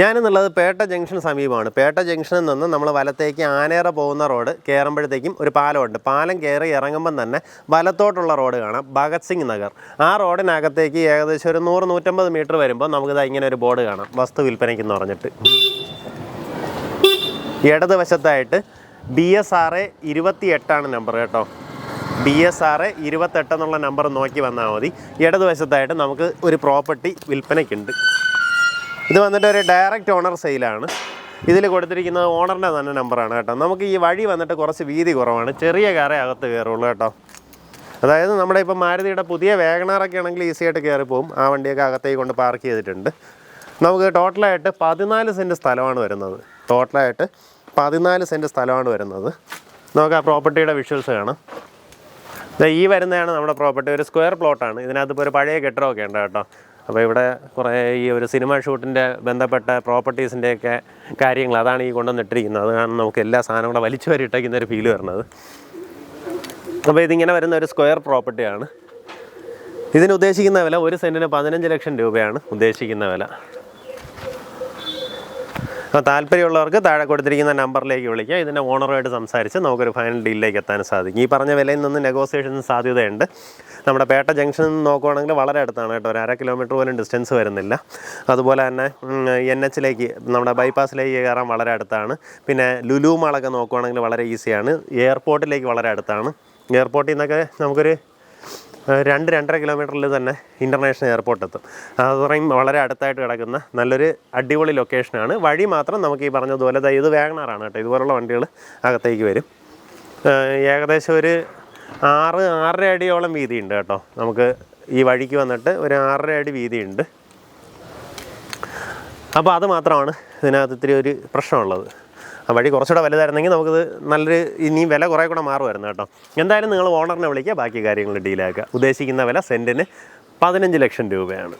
ഞാനെന്നുള്ളത് Pettah junction സമീപമാണ്. പേട്ട ജംഗ്ഷനിൽ നിന്ന് നമ്മൾ വലത്തേക്ക് ആനേറ പോകുന്ന റോഡ് കയറുമ്പോഴത്തേക്കും ഒരു പാലമുണ്ട്. പാലം കയറി ഇറങ്ങുമ്പം തന്നെ വലത്തോട്ടുള്ള റോഡ് കാണാം ഭഗത് സിംഗ് നഗർ. ആ റോഡിനകത്തേക്ക് ഏകദേശം ഒരു നൂറ് നൂറ്റമ്പത് മീറ്റർ വരുമ്പോൾ നമുക്കിത് ഇങ്ങനെ ഒരു ബോർഡ് കാണാം വസ്തു വിൽപ്പനയ്ക്കെന്ന് പറഞ്ഞിട്ട്. ഇടതുവശത്തായിട്ട് ബി എസ് ആർ എ ഇരുപത്തി എട്ടാണ് നമ്പർ കേട്ടോ. ബി എസ് ആർ എ ഇരുപത്തെട്ടെന്നുള്ള നമ്പർ നോക്കി വന്നാൽ മതി. ഇടതുവശത്തായിട്ട് നമുക്ക് ഒരു പ്രോപ്പർട്ടി വിൽപ്പനയ്ക്കുണ്ട്. ഇത് വന്നിട്ട് ഒരു ഡയറക്റ്റ് ഓണർ സെയിലാണ് ഇതിൽ കൊടുത്തിരിക്കുന്നത് ഓണറിന്റെ തന്നെ നമ്പറാണ് കേട്ടോ. നമുക്ക് ഈ വഴി വന്നിട്ട് കുറച്ച് വീതി കുറവാണ്. ചെറിയ കാറേ അകത്ത് കയറുള്ളൂ കേട്ടോ. അതായത് നമ്മുടെ ഇപ്പം മാരുതിയുടെ പുതിയ വേഗണാറൊക്കെ ആണെങ്കിൽ ഈസി ആയിട്ട് കയറി പോകും ആ വണ്ടിയൊക്കെ അകത്തേക്ക് കൊണ്ട് പാർക്ക് ചെയ്തിട്ടുണ്ട്. നമുക്ക് ടോട്ടലായിട്ട് പതിനാല് സെന്റ് സ്ഥലമാണ് വരുന്നത്. ടോട്ടലായിട്ട് പതിനാല് സെന്റ് സ്ഥലമാണ് വരുന്നത്. നമുക്ക് ആ പ്രോപ്പർട്ടിയുടെ വിഷ്വൽസ് കാണാം. ഈ വരുന്നതാണ് നമ്മുടെ പ്രോപ്പർട്ടി ഒരു സ്ക്വയർ പ്ലോട്ടാണ് ഇതിനകത്ത് ഇപ്പോൾ ഒരു പഴയ കെട്ടിടമൊക്കെ ഉണ്ട് കേട്ടോ. അപ്പോൾ ഇവിടെ കുറേ ഈ ഒരു സിനിമ ഷൂട്ടിന്റെ ബന്ധപ്പെട്ട പ്രോപ്പർട്ടീസിന്റെയൊക്കെ കാര്യങ്ങൾ അതാണ് ഈ കൊണ്ടുവന്നിട്ടിരിക്കുന്നത്. അത് കാരണം നമുക്ക് എല്ലാ സാധനവും കൂടെ വലിച്ചു വരിയിട്ടേക്കുന്ന ഒരു ഫീൽ വരുന്നത്. അപ്പോൾ ഇതിങ്ങനെ വരുന്ന ഒരു സ്ക്വയർ പ്രോപ്പർട്ടിയാണ് ഇതിന് ഉദ്ദേശിക്കുന്ന വില ഒരു സെന്റിന് പതിനഞ്ച് ലക്ഷം രൂപയാണ് ഉദ്ദേശിക്കുന്ന വില. അപ്പോൾ താല്പര്യമുള്ളവർക്ക് താഴെ കൊടുത്തിരിക്കുന്ന നമ്പറിലേക്ക് വിളിക്കുക ഇതിന്റെ ഓണറുമായിട്ട് സംസാരിച്ച് നമുക്കൊരു ഫൈനൽ ഡീലിലേക്ക് എത്താൻ സാധിക്കും. ഈ പറഞ്ഞ വിലയിൽ നിന്ന് നെഗോസിയേഷൻ സാധ്യതയുണ്ട്. നമ്മുടെ പേട്ട നിന്ന് നോക്കുവാണെങ്കിൽ വളരെ അടുത്താണ് കേട്ടോ. ഒരു അര കിലോമീറ്റർ പോലും ഡിസ്റ്റൻസ് വരുന്നില്ല. അതുപോലെ തന്നെ എൻ എച്ചിലേക്ക് നമ്മുടെ ബൈപ്പാസിലേക്ക് കയറാൻ വളരെ അടുത്താണ്. പിന്നെ ലുലു മാളൊക്കെ നോക്കുവാണെങ്കിൽ വളരെ ഈസിയാണ് എയർപോർട്ടിലേക്ക് വളരെ അടുത്താണ്. എയർപോർട്ടിൽ നിന്നൊക്കെ നമുക്കൊരു രണ്ട് രണ്ടര കിലോമീറ്ററിൽ തന്നെ ഇന്റർനാഷണൽ എയർപോർട്ട് എത്തും അത് വളരെ അടുത്തായിട്ട് കിടക്കുന്ന നല്ലൊരു അടിപൊളി ലൊക്കേഷനാണ്. വഴി മാത്രം നമുക്ക് ഈ പറഞ്ഞതുപോലെ ഇത് വാഗണറാണ് കേട്ടോ. ഇതുപോലുള്ള വണ്ടികൾ അകത്തേക്ക് വരും. ഏകദേശം ഒരു ആറ് ആറര അടിയോളം വീതിയുണ്ട് കേട്ടോ. നമുക്ക് ഈ വഴിക്ക് വന്നിട്ട് ഒരു ആറര അടി വീതിയുണ്ട്. അപ്പോൾ അത് മാത്രമാണ് ഇതിനകത്ത് ഇത്തിരി ഒരു പ്രശ്നമുള്ളത്. ആ വഴി കുറച്ചുകൂടെ വലുതായിരുന്നെങ്കിൽ നമുക്കിത് നല്ലൊരു ഇനിയും വില കുറേ കൂടെ മാറുമായിരുന്നു കേട്ടോ. എന്തായാലും നിങ്ങൾ ഓണറിനെ വിളിക്കുക ബാക്കി കാര്യങ്ങൾ ഡീലാക്കുക ഉദ്ദേശിക്കുന്ന വില സെന്റിന് പതിനഞ്ച് ലക്ഷം രൂപയാണ്.